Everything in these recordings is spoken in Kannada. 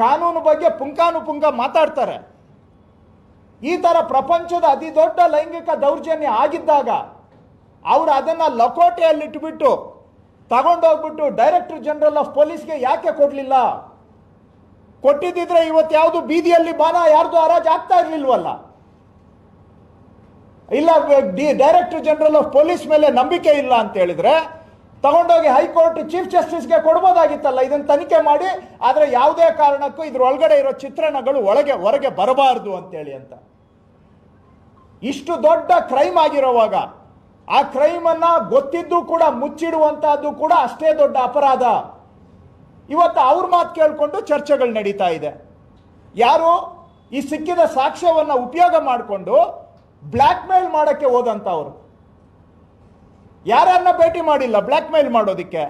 ಕಾನೂನು ಬಗ್ಗೆ ಪುಂಕಾನುಪುಂಕ ಮಾತಾಡ್ತಾರೆ. ಈ ತರ ಪ್ರಪಂಚದ ಅತಿ ದೊಡ್ಡ ಲೈಂಗಿಕ ದೌರ್ಜನ್ಯ ಆಗಿದ್ದಾಗ ಅವರು ಅದನ್ನ ಲಕೋಟೆಯಲ್ಲಿಟ್ಬಿಟ್ಟು ತಗೊಂಡೋಗ್ಬಿಟ್ಟು ಡೈರೆಕ್ಟರ್ ಜನರಲ್ ಆಫ್ ಪೊಲೀಸ್ಗೆ ಯಾಕೆ ಕೊಡ್ಲಿಲ್ಲ? ಕೊಟ್ಟಿದ್ದಿದ್ರೆ ಇವತ್ತು ಯಾವುದು ಬೀದಿಯಲ್ಲಿ ಬಾನ ಯಾರ್ದು ಹರಾಜು ಆಗ್ತಾ ಇರಲಿಲ್ವಲ್ಲ? ಇಲ್ಲ, ಡೈರೆಕ್ಟರ್ ಜನರಲ್ ಆಫ್ ಪೊಲೀಸ್ ಮೇಲೆ ನಂಬಿಕೆ ಇಲ್ಲ ಅಂತ ಹೇಳಿದ್ರೆ ತಗೊಂಡೋಗಿ ಹೈಕೋರ್ಟ್ ಚೀಫ್ ಜಸ್ಟಿಸ್ಗೆ ಕೊಡ್ಬೋದಾಗಿತ್ತಲ್ಲ, ಇದನ್ನು ತನಿಖೆ ಮಾಡಿ, ಆದರೆ ಯಾವುದೇ ಕಾರಣಕ್ಕೂ ಇದ್ರ ಒಳಗಡೆ ಇರೋ ಚಿತ್ರಣಗಳು ಒಳಗೆ, ಹೊರಗೆ ಬರಬಾರದು ಅಂತೇಳಿ ಅಂತ. ಇಷ್ಟು ದೊಡ್ಡ ಕ್ರೈಮ್ ಆಗಿರೋವಾಗ, ಆ ಕ್ರೈಮ್ ಅನ್ನ ಗೊತ್ತಿದ್ದು ಕೂಡ, ಮುಚ್ಚಿಡುವಂತಹದ್ದು ಕೂಡ ಅಷ್ಟೇ ದೊಡ್ಡ ಅಪರಾಧ. ಇವತ್ತು ಅವ್ರ ಮಾತು ಕೇಳಿಕೊಂಡು ಚರ್ಚೆಗಳು ನಡೀತಾ ಇದೆ. ಯಾರು ಈ ಸಿಕ್ಕಿದ ಸಾಕ್ಷ್ಯವನ್ನು ಉಪಯೋಗ ಮಾಡಿಕೊಂಡು ಬ್ಲ್ಯಾಕ್ ಮೇಲ್ ಮಾಡಕ್ಕೆ ಹೋದಂತವ್ರು. ಯಾರನ್ನ ಭೇಟಿ ಮಾಡಿಲ್ಲ? ಬ್ಲ್ಯಾಕ್ ಮೇಲ್ ಮಾಡೋದಿಕ್ಕೆ.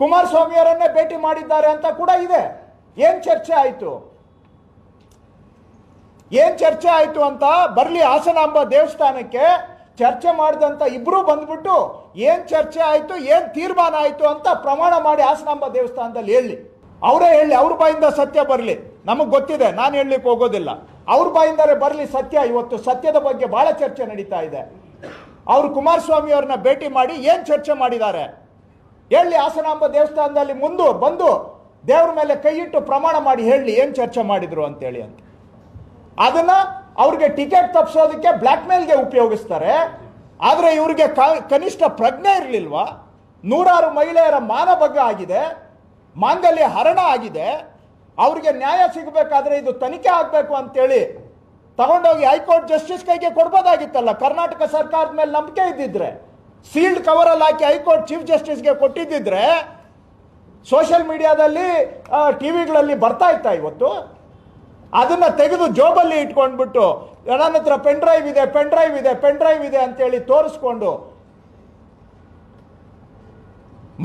ಕುಮಾರಸ್ವಾಮಿಯವರನ್ನೇ ಭೇಟಿ ಮಾಡಿದ್ದಾರೆ ಅಂತ ಕೂಡ ಇದೆ. ಏನ್ ಚರ್ಚೆ ಆಯಿತು? ಏನ್ ಚರ್ಚೆ ಆಯಿತು ಅಂತ ಬರ್ಲಿ ಹಾಸನಾಂಬ ದೇವಸ್ಥಾನಕ್ಕೆ ಚರ್ಚೆ ಮಾಡಿದಂತ ಇಬ್ರು ಬಂದ್ಬಿಟ್ಟು ಏನ್ ಚರ್ಚೆ ಆಯಿತು, ಏನ್ ತೀರ್ಮಾನ ಆಯ್ತು ಅಂತ ಪ್ರಮಾಣ ಮಾಡಿ ಹಾಸನಾಂಬ ದೇವಸ್ಥಾನದಲ್ಲಿ ಹೇಳಿ. ಅವರೇ ಹೇಳಿ, ಅವ್ರ ಬಾಯಿಂದ ಸತ್ಯ ಬರಲಿ. ನಮಗೆ ಗೊತ್ತಿದೆ, ನಾನು ಹೇಳಲಿಕ್ಕೆ ಹೋಗೋದಿಲ್ಲ. ಅವ್ರ ಬಾಯಿಂದರೆ ಬರಲಿ ಸತ್ಯ. ಇವತ್ತು ಸತ್ಯದ ಬಗ್ಗೆ ಬಹಳ ಚರ್ಚೆ ನಡೀತಾ ಇದೆ. ಅವರು ಕುಮಾರಸ್ವಾಮಿ ಅವ್ರನ್ನ ಭೇಟಿ ಮಾಡಿ ಏನು ಚರ್ಚೆ ಮಾಡಿದ್ದಾರೆ? ಹೇಳಿ ಹಾಸನಾಂಬ ದೇವಸ್ಥಾನದಲ್ಲಿ ಮುಂದೆ ಬಂದು ದೇವ್ರ ಮೇಲೆ ಕೈ ಇಟ್ಟು ಪ್ರಮಾಣ ಮಾಡಿ ಹೇಳಿ ಏನು ಚರ್ಚೆ ಮಾಡಿದ್ರು ಅಂತೇಳಿ ಅಂತ. ಅದನ್ನ ಅವ್ರಿಗೆ ಟಿಕೆಟ್ ತಪ್ಪಿಸೋದಕ್ಕೆ ಬ್ಲ್ಯಾಕ್ ಮೇಲ್ಗೆ ಉಪಯೋಗಿಸ್ತಾರೆ. ಆದರೆ ಇವ್ರಿಗೆ ಕನಿಷ್ಠ ಪ್ರಜ್ಞೆ ಇರಲಿಲ್ವಾ? ನೂರಾರು ಮಹಿಳೆಯರ ಮಾನಭಂಗ ಆಗಿದೆ, ಮಾಂಗಲ್ಯ ಹರಣ ಆಗಿದೆ, ಅವ್ರಿಗೆ ನ್ಯಾಯ ಸಿಗಬೇಕಾದ್ರೆ ಇದು ತನಿಖೆ ಆಗಬೇಕು ಅಂತೇಳಿ ತಗೊಂಡೋಗಿ ಹೈಕೋರ್ಟ್ ಜಸ್ಟಿಸ್ ಕೈಗೆ ಕೊಡ್ಬೋದಾಗಿತ್ತಲ್ಲ? ಕರ್ನಾಟಕ ಸರ್ಕಾರದ ಮೇಲೆ ನಂಬಿಕೆ ಇದ್ದಿದ್ರೆ, ಸೀಲ್ಡ್ ಕವರ್ ಅಲ್ಲಿ ಹಾಕಿ ಹೈಕೋರ್ಟ್ ಚೀಫ್ ಜಸ್ಟಿಸ್ಗೆ ಕೊಟ್ಟಿದ್ದಿದ್ರೆ ಸೋಷಿಯಲ್ ಮೀಡಿಯಾದಲ್ಲಿ ಟಿ ವಿಗಳಲ್ಲಿ ಬರ್ತಾ ಇತ್ತಾ ಇವತ್ತು? ಅದನ್ನ ತೆಗೆದು ಜೋಬಲ್ಲಿ ಇಟ್ಕೊಂಡ್ಬಿಟ್ಟು, ನನ್ನ ಹತ್ರ ಪೆನ್ ಡ್ರೈವ್ ಇದೆ ಪೆನ್ ಡ್ರೈವ್ ಇದೆ ಪೆನ್ ಡ್ರೈವ್ ಇದೆ ಅಂತೇಳಿ ತೋರಿಸ್ಕೊಂಡು,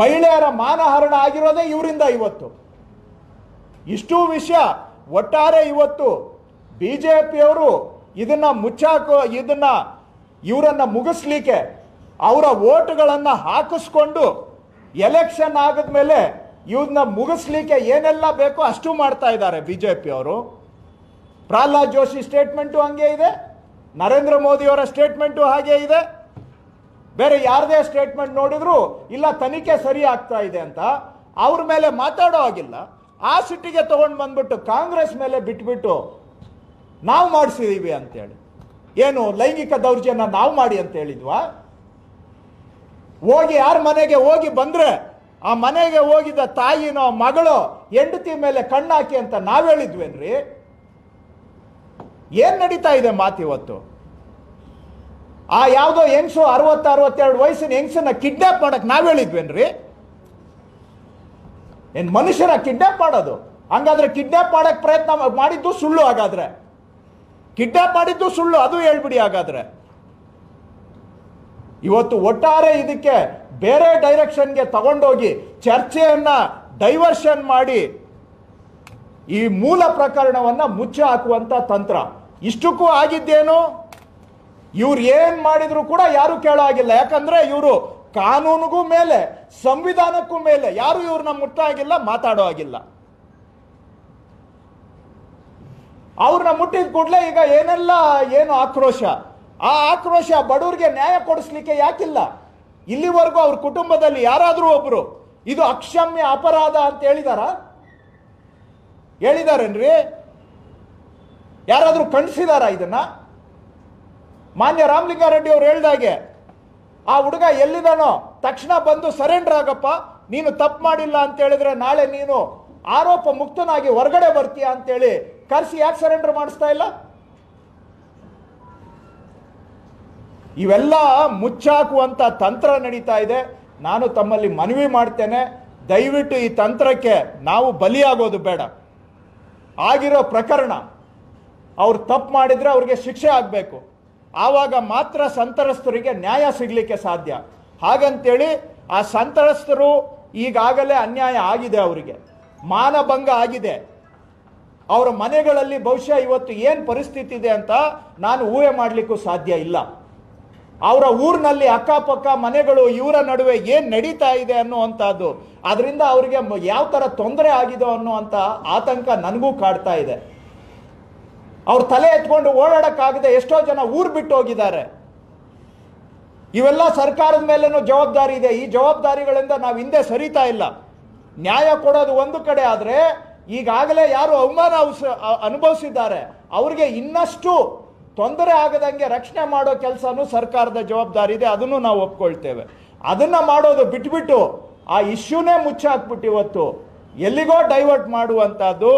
ಮಹಿಳೆಯರ ಮಾನಹರಣ ಆಗಿರೋದೇ ಇವರಿಂದ ಇವತ್ತು. ಇಷ್ಟು ವಿಷಯ, ಒಟ್ಟಾರೆ ಇವತ್ತು ಬಿಜೆಪಿಯವರು ಇದನ್ನ ಮುಚ್ಚಾಕೋ, ಇದನ್ನ ಇವರನ್ನ ಮುಗಿಸ್ಲಿಕ್ಕೆ ಅವರ ಓಟುಗಳನ್ನು ಹಾಕಿಸ್ಕೊಂಡು ಎಲೆಕ್ಷನ್ ಆಗದ್ಮೇಲೆ ಇವ್ರನ್ನ ಮುಗಿಸ್ಲಿಕ್ಕೆ ಏನೆಲ್ಲ ಬೇಕೋ ಅಷ್ಟು ಮಾಡ್ತಾ ಇದ್ದಾರೆ ಬಿಜೆಪಿ ಅವರು ಪ್ರಹ್ಲಾದ್ ಜೋಶಿ ಸ್ಟೇಟ್ಮೆಂಟು ಹಂಗೆ ಇದೆ, ನರೇಂದ್ರ ಮೋದಿ ಅವರ ಸ್ಟೇಟ್ಮೆಂಟು ಹಾಗೆ ಇದೆ. ಬೇರೆ ಯಾರದೇ ಸ್ಟೇಟ್ಮೆಂಟ್ ನೋಡಿದ್ರು ಇಲ್ಲ, ತನಿಖೆ ಸರಿ ಆಗ್ತಾ ಇದೆ ಅಂತ ಅವ್ರ ಮೇಲೆ ಮಾತಾಡೋ ಆಗಿಲ್ಲ ಆ ಸಿಟ್ಟಿಗೆ ತಗೊಂಡು ಬಂದ್ಬಿಟ್ಟು ಕಾಂಗ್ರೆಸ್ ಮೇಲೆ ಬಿಟ್ಬಿಟ್ಟು ನಾವು ಮಾಡಿಸಿದ್ದೀವಿ ಅಂತೇಳಿ. ಏನು ಲೈಂಗಿಕ ದೌರ್ಜನ್ಯ ನಾವು ಮಾಡಿ ಅಂತ ಹೇಳಿದ್ವಾ? ಹೋಗಿ ಯಾರ ಮನೆಗೆ ಹೋಗಿ ಬಂದರೆ ಆ ಮನೆಗೆ ಹೋಗಿದ್ದ ತಾಯಿನೋ ಮಗಳು ಹೆಂಡತಿ ಮೇಲೆ ಕಣ್ಣಾಕಿ ಅಂತ ನಾವು ಹೇಳಿದ್ವೇನ್ರಿ? ಏನು ನಡೀತಾ ಇದೆ ಮಾತಿವತ್ತು ಆ ಯಾವುದೋ ಹೆಂಗ್ಸು ಅರವತ್ತು, ಅರವತ್ತೆರಡು ವಯಸ್ಸಿನ ಹೆಂಗ್ಸನ್ನ ಕಿಡ್ನಾಪ್ ಮಾಡಕ್ ನಾವು ಹೇಳಿದ್ವೇನ್ರಿ? ಏನು ಮನುಷ್ಯನ ಕಿಡ್ನಾಪ್ ಮಾಡೋದು? ಹಂಗಾದ್ರೆ ಕಿಡ್ನಾಪ್ ಮಾಡಕ್ ಪ್ರಯತ್ನ ಮಾಡಿದ್ದು ಸುಳ್ಳು ಹಾಗಾದ್ರೆ. ಕಿಡ್ನಾಪ್ ಮಾಡಿದ್ದು ಸುಳ್ಳು, ಅದು ಹೇಳ್ಬಿಡಿ ಹಾಗಾದ್ರೆ. ಇವತ್ತು ಒಟ್ಟಾರೆ ಇದಕ್ಕೆ ಬೇರೆ ಡೈರೆಕ್ಷನ್ಗೆ ತಗೊಂಡೋಗಿ ಚರ್ಚೆಯನ್ನ ಡೈವರ್ಷನ್ ಮಾಡಿ ಈ ಮೂಲ ಪ್ರಕರಣವನ್ನ ಮುಚ್ಚಿ ಹಾಕುವಂತ ತಂತ್ರ. ಇಷ್ಟಕ್ಕೂ ಆಗಿದ್ದೇನು? ಇವ್ರು ಏನ್ ಮಾಡಿದ್ರು ಕೂಡ ಯಾರು ಕೇಳೋ ಆಗಿಲ್ಲ ಯಾಕಂದ್ರೆ ಇವರು ಕಾನೂನಿಗೂ ಮೇಲೆ, ಸಂವಿಧಾನಕ್ಕೂ ಮೇಲೆ ಯಾರು ಇವ್ರನ್ನ ಮುಟ್ಟಾಗಿಲ್ಲ ಮಾತಾಡೋ ಆಗಿಲ್ಲ ಅವ್ರನ್ನ ಮುಟ್ಟಿದ ಕೂಡಲೇ ಈಗ ಏನೆಲ್ಲ ಏನು ಆಕ್ರೋಶ? ಆ ಆಕ್ರೋಶ ಬಡವರಿಗೆ ನ್ಯಾಯ ಕೊಡಿಸ್ಲಿಕ್ಕೆ ಯಾಕಿಲ್ಲ? ಇಲ್ಲಿವರೆಗೂ ಅವ್ರ ಕುಟುಂಬದಲ್ಲಿ ಯಾರಾದರೂ ಒಬ್ರು ಇದು ಅಕ್ಷಮ್ಯ ಅಪರಾಧ ಅಂತ ಹೇಳಿದಾರ? ಹೇಳಿದಾರೇನ್ರಿ? ಯಾರಾದರೂ ಖಂಡಿಸಿದಾರ ಇದನ್ನ? ಮಾನ್ಯ ರಾಮಲಿಂಗಾರೆಡ್ಡಿ ಅವ್ರು ಹೇಳ್ದಾಗೆ ಆ ಹುಡುಗ ಎಲ್ಲಿದಾನೋ, ತಕ್ಷಣ ಬಂದು ಸರೆಂಡರ್ ಆಗಪ್ಪ, ನೀನು ತಪ್ಪು ಮಾಡಿಲ್ಲ ಅಂತ ಹೇಳಿದ್ರೆ ನಾಳೆ ನೀನು ಆರೋಪ ಮುಕ್ತನಾಗಿ ಹೊರಗಡೆ ಬರ್ತೀಯ ಅಂತೇಳಿ ಕರ್ಸಿ ಯಾಕೆ ಸರೆಂಡರ್ ಮಾಡಿಸ್ತಾ ಇಲ್ಲ? ಇವೆಲ್ಲ ಮುಚ್ಚಾಕುವಂತ ತಂತ್ರ ನಡೀತಾ ಇದೆ. ನಾನು ತಮ್ಮಲ್ಲಿ ಮನವಿ ಮಾಡ್ತೇನೆ. ದಯವಿಟ್ಟು ಈ ತಂತ್ರಕ್ಕೆ ನಾವು ಬಲಿಯಾಗೋದು ಬೇಡ. ಆಗಿರೋ ಪ್ರಕರಣ, ಅವ್ರು ತಪ್ಪು ಮಾಡಿದ್ರೆ ಅವ್ರಿಗೆ ಶಿಕ್ಷೆ ಆಗಬೇಕು. ಆವಾಗ ಮಾತ್ರ ಸಂತ್ರಸ್ತರಿಗೆ ನ್ಯಾಯ ಸಿಗಲಿಕ್ಕೆ ಸಾಧ್ಯ. ಹಾಗಂತೇಳಿ ಆ ಸಂತ್ರಸ್ತರು ಈಗಾಗಲೇ ಅನ್ಯಾಯ ಆಗಿದೆ ಅವರಿಗೆ. ಮಾನಭಂಗ ಆಗಿದೆ. ಅವರ ಮನೆಗಳಲ್ಲಿ ಬಹುಶಃ ಇವತ್ತು ಏನು ಪರಿಸ್ಥಿತಿ ಇದೆ ಅಂತ ನಾನು ಊಹೆ ಮಾಡಲಿಕ್ಕೂ ಸಾಧ್ಯ ಇಲ್ಲ. ಅವರ ಊರಿನಲ್ಲಿ ಅಕ್ಕಪಕ್ಕ ಮನೆಗಳು, ಇವರ ನಡುವೆ ಏನು ನಡೀತಾ ಇದೆ ಅನ್ನುವಂಥದ್ದು, ಅದರಿಂದ ಅವರಿಗೆ ಯಾವ ಥರ ತೊಂದರೆ ಆಗಿದೆ ಅನ್ನುವಂಥ ಆತಂಕ ನನಗೂ ಕಾಡ್ತಾ ಇದೆ. ಅವ್ರ ತಲೆ ಎತ್ಕೊಂಡು ಓಡಾಡಕ್ಕಾಗದೆ ಎಷ್ಟೋ ಜನ ಊರು ಬಿಟ್ಟು ಹೋಗಿದ್ದಾರೆ. ಇವೆಲ್ಲ ಸರ್ಕಾರದ ಮೇಲೇನೂ ಜವಾಬ್ದಾರಿ ಇದೆ. ಈ ಜವಾಬ್ದಾರಿಗಳಿಂದ ನಾವು ಹಿಂದೆ ಸರಿತಾ ಇಲ್ಲ. ನ್ಯಾಯ ಕೊಡೋದು ಒಂದು ಕಡೆ ಆದರೆ ಈಗಾಗಲೇ ಯಾರು ಅವಮಾನ ಅನುಭವಿಸಿದ್ದಾರೆ, ಅವ್ರಿಗೆ ಇನ್ನಷ್ಟು ತೊಂದರೆ ಆಗದಂಗೆ ರಕ್ಷಣೆ ಮಾಡೋ ಕೆಲಸನೂ ಸರ್ಕಾರದ ಜವಾಬ್ದಾರಿ ಇದೆ, ಅದನ್ನು ನಾವು ಒಪ್ಕೊಳ್ತೇವೆ. ಅದನ್ನ ಮಾಡೋದು ಬಿಟ್ಬಿಟ್ಟು ಆ ಇಶ್ಯೂನೇ ಮುಚ್ಚಾಕ್ಬಿಟ್ಟು ಇವತ್ತು ಎಲ್ಲಿಗೋ ಡೈವರ್ಟ್ ಮಾಡುವಂಥದ್ದು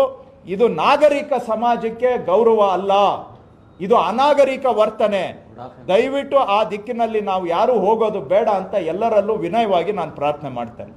ಇದು ನಾಗರಿಕ ಸಮಾಜಕ್ಕೆ ಗೌರವ ಅಲ್ಲ. ಇದು ಅನಾಗರಿಕ ವರ್ತನೆ. ದಯವಿಟ್ಟು ಆ ದಿಕ್ಕಿನಲ್ಲಿ ನಾವು ಯಾರು ಹೋಗೋದು ಬೇಡ ಅಂತ ಎಲ್ಲರಲ್ಲೂ ವಿನಯವಾಗಿ ನಾನು ಪ್ರಾರ್ಥನೆ ಮಾಡ್ತೇನೆ.